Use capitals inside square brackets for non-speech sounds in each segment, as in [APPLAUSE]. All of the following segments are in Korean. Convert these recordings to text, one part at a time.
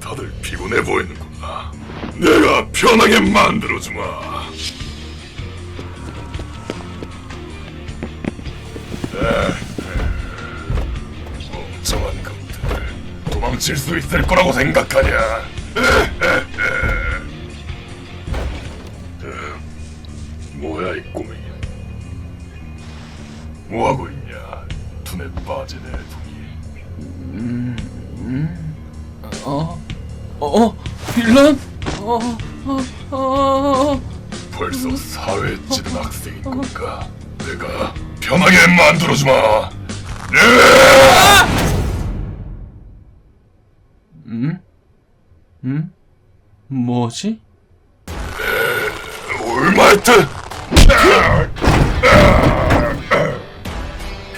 다들 피곤해 보이는구나. 내가 편하게 만들어주마. 멍청한 것들 도망칠 수 있을 거라고 생각하냐? 음, 뭐야 이 꼬맹이? 뭐하고 있냐? 눈에 빠지네 둥이. 어? 어? 빌런? 어? 어? 어? 벌써 사회 찌든 학생인 건가? 내가 편하게 만들어주마. 음? 뭐지? 올마이트!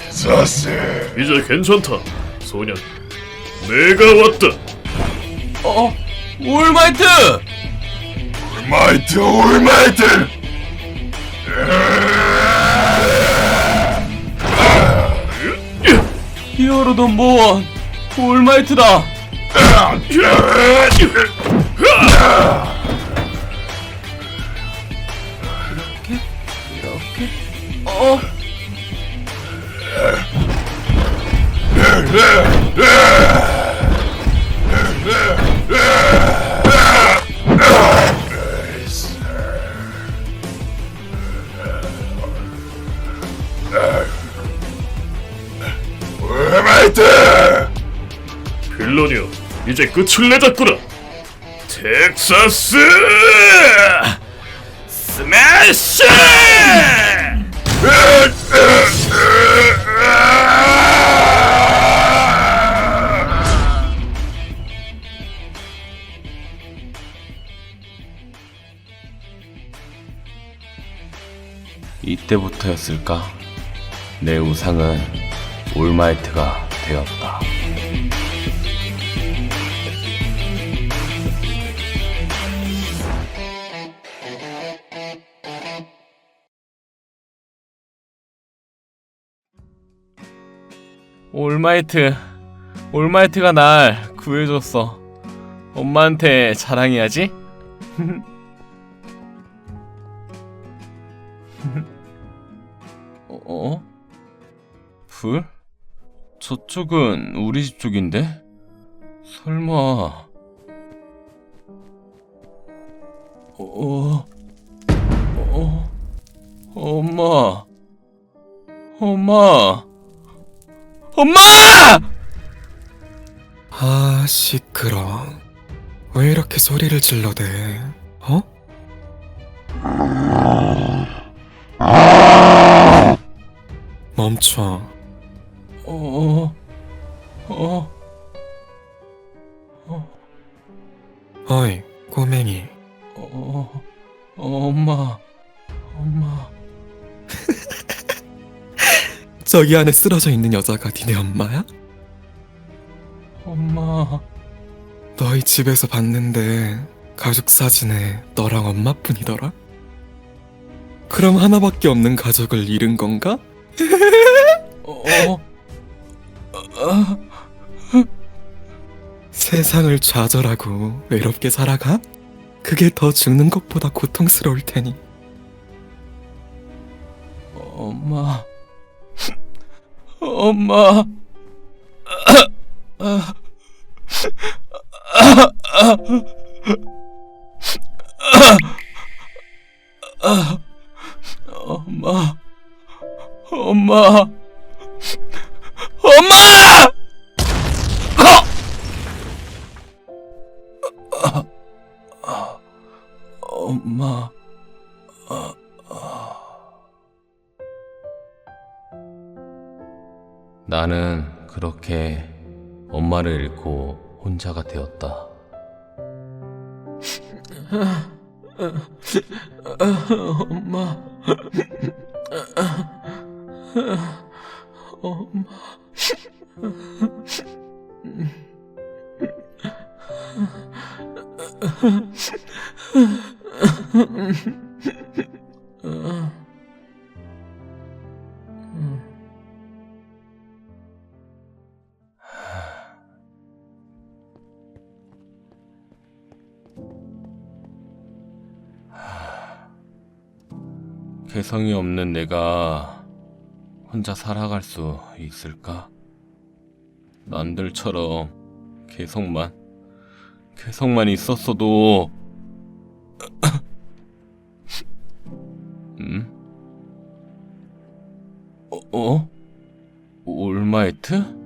이 자식! 이제 괜찮다, 소년. 내가 왔다. 어? 올마이트! 올마이트, 올마이트! 히어로던 모원 올마이트다! 이렇게? 어? 올마이 이제 끝을 내자꾸나. 텍사스 스매시! 이때부터였을까? 내 우상은 올마이트가 되었다. 올마이트, 올마이트가 날 구해줬어. 엄마한테 자랑해야지. [LAUGHS] 어? 불? 저쪽은 우리 집 쪽인데? 설마... 어... 어... 엄마... 엄마... 엄마! 아, 시끄러. 왜 이렇게 소리를 질러대? 어? 멈춰. 어... 어... 어이, 꼬맹이. 어... 엄마... 엄마... 저기 안에 쓰러져 있는 여자가 니네 엄마야? 엄마... 너희 집에서 봤는데 가족 사진에 너랑 엄마뿐이더라? 그럼 하나밖에 없는 가족을 잃은 건가? [LAUGHS] 어... 세상을 좌절하고 외롭게 살아가? 그게 더 죽는 것보다 고통스러울 테니. 엄마... 엄마... 엄마... 엄마... 엄마! 엄마... 나는 그렇게 엄마를 잃고 혼자가 되었다. 엄마. 엄마. 개성이 없는 내가 혼자 살아갈 수 있을까? 남들처럼 개성만, 개성만 있었어도, [CLEARS THROAT] 음? 어? 어? 올마이트?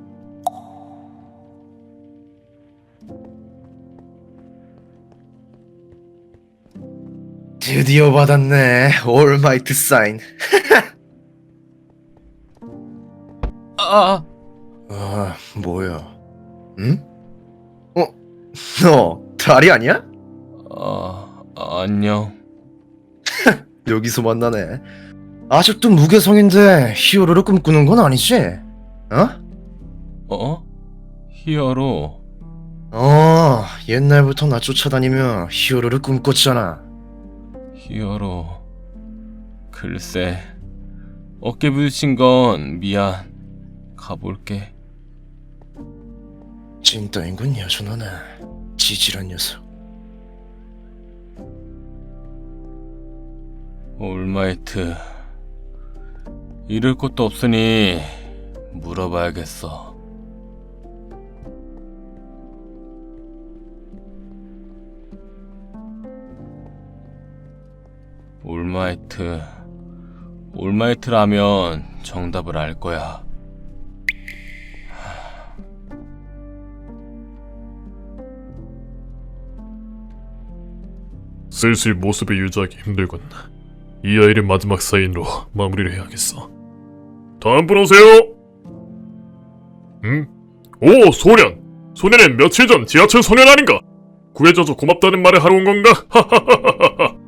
드디어 받았네. 올마이트 사인. [LAUGHS] 아, 아, 뭐야? 응? 어? 너 다리 아니야? 아, 안녕. [LAUGHS] 여기서 만나네. 아직도 무개성인데 히어로를 꿈꾸는 건 아니지? 어? 어? 히어로. 어, 옛날부터 나 쫓아다니며 히어로를 꿈꿨잖아. 히어로. 글쎄. 어깨 부딪힌 건 미안. 가볼게. 찐따인 건 여전하네. 지질한 녀석. 올마이트. 잃을 것도 없으니 물어봐야겠어. 올마이트. 올마이트라면 정답을 알 거야. 슬슬 모습을 유지하기 힘들군. 이 아이를 마지막 사인으로 마무리를 해야겠어. 다음 분 오세요. 응? 오 소년. 소년은 며칠 전 지하철 소년 아닌가? 구해줘서 고맙다는 말을 하러 온 건가? [LAUGHS] 하하하하하.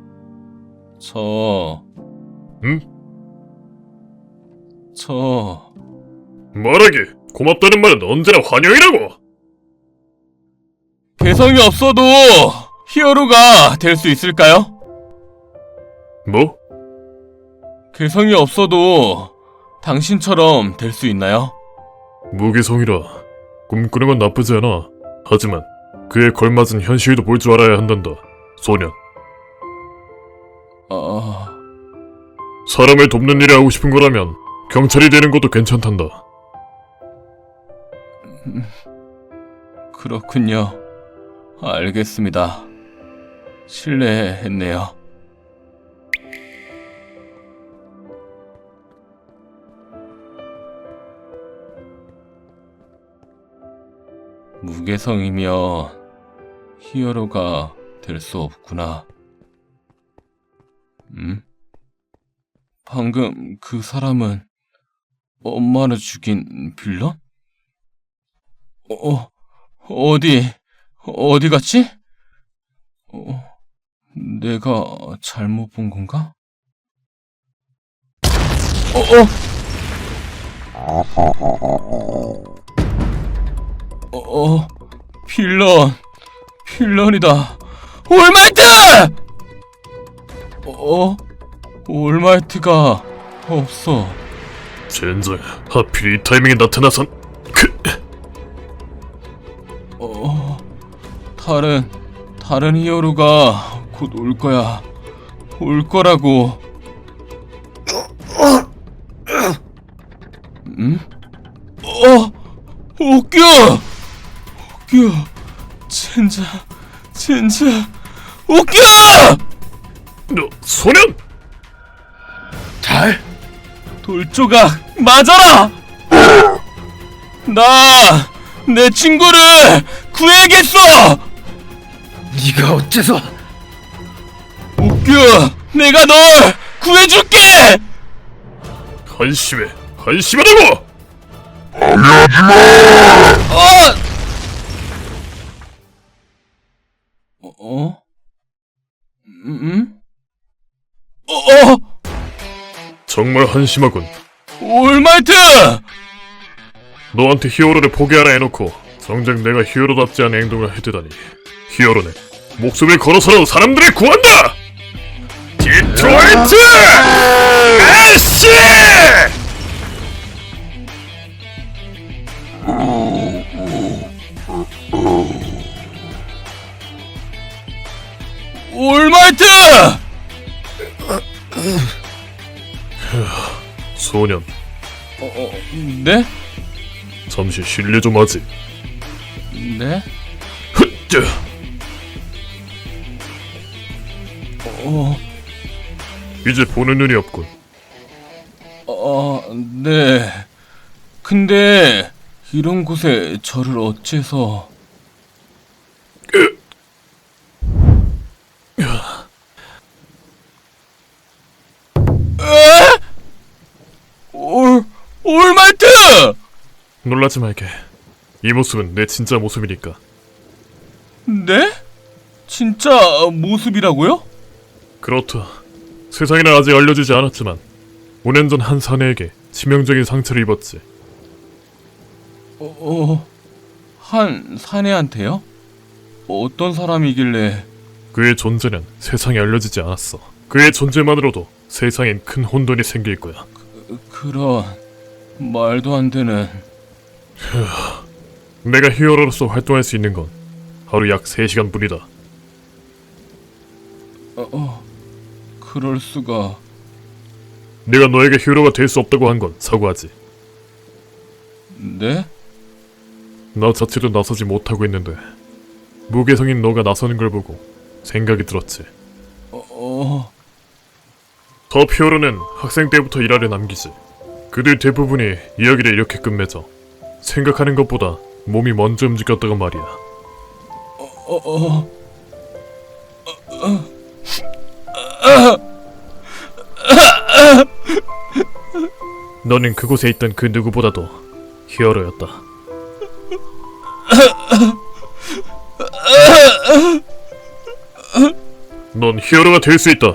저. 응? 저. 말하기. 고맙다는 말은 언제나 환영이라고. 개성이 없어도 히어로가 될 수 있을까요? 뭐? 개성이 없어도 당신처럼 될 수 있나요? 무기성이라 꿈꾸는 건 나쁘지 않아. 하지만 그에 걸맞은 현실도 볼 줄 알아야 한단다. 소년. 아, 사람을 돕는 일을 하고 싶은 거라면 경찰이 되는 것도 괜찮단다. 그렇군요. 알겠습니다. 실례했네요. 무개성이면 히어로가 될 수 없구나. 음? 방금 그 사람은 엄마를 죽인 빌런? 어, 어디, 어디 갔지? 어, 내가 잘못 본 건가? 어, 어! 어, 어, 필런, 필런이다. 올마이트! 어, 올마이트가 없어. 젠장, 하필 이 타이밍에 나타나선 그 어, 다른, 다른 히어로가 곧 올 거야. 올 거라고. 음? 어, 옥규! 옥규, 젠장, 젠장, 옥규! 너 소년? 달? 돌조각, 맞아라! 나, 내 친구를 구해야겠어! 네가 어째서? 옥규, 내가 널 구해줄게! 한심해, 한심하다고! 어? 어? 정말 한심하군. 올마이트! 너한테 히어로를 포기하라 해놓고 정작 내가 히어로답지 않은 행동을 해대다니. 히어로는 목숨을 걸어서라도 사람들을 구한다! 디트로이트! 애쉬! 올마이트! 소년, 어, 어, 네? 잠시 실례 좀 하지. 네? 흑! 어, 이제 보는 눈이 없군. 어, 네. 근데 이런 곳에 저를 어째서 올 올말트! 놀라지 말게. 이 모습은 내 진짜 모습이니까. 네? 진짜 모습이라고요? 그렇다. 세상에는 아직 알려지지 않았지만 5년 전 한 사내에게 치명적인 상처를 입었지. 어, 어, 한 사내한테요? 어떤 사람이길래 그의 존재는 세상에 알려지지 않았어. 그의 존재만으로도 세상엔 큰 혼돈이 생길 거야. 그런 말도 안 되는 내가 히어로로서 활동할 수 있는 건 하루 약 3시간 뿐이다. 어, 어 그럴 수가 내가 너에게 히어로가 될 수 없다고 한 건 사과하지. 네? 나 자체도 나서지 못하고 있는데 무개성인 너가 나서는 걸 보고 생각이 들었지. 어, 어 더 히어로는 학생 때부터 일화를 남기지. 그들 대부분이 이야기를 이렇게 끝맺어. 생각하는 것보다 몸이 먼저 움직였다고 말이야. 어, 어. 너는 그곳에 있던 그 누구보다도 히어로였다. 넌 히어로가 될 수 있다.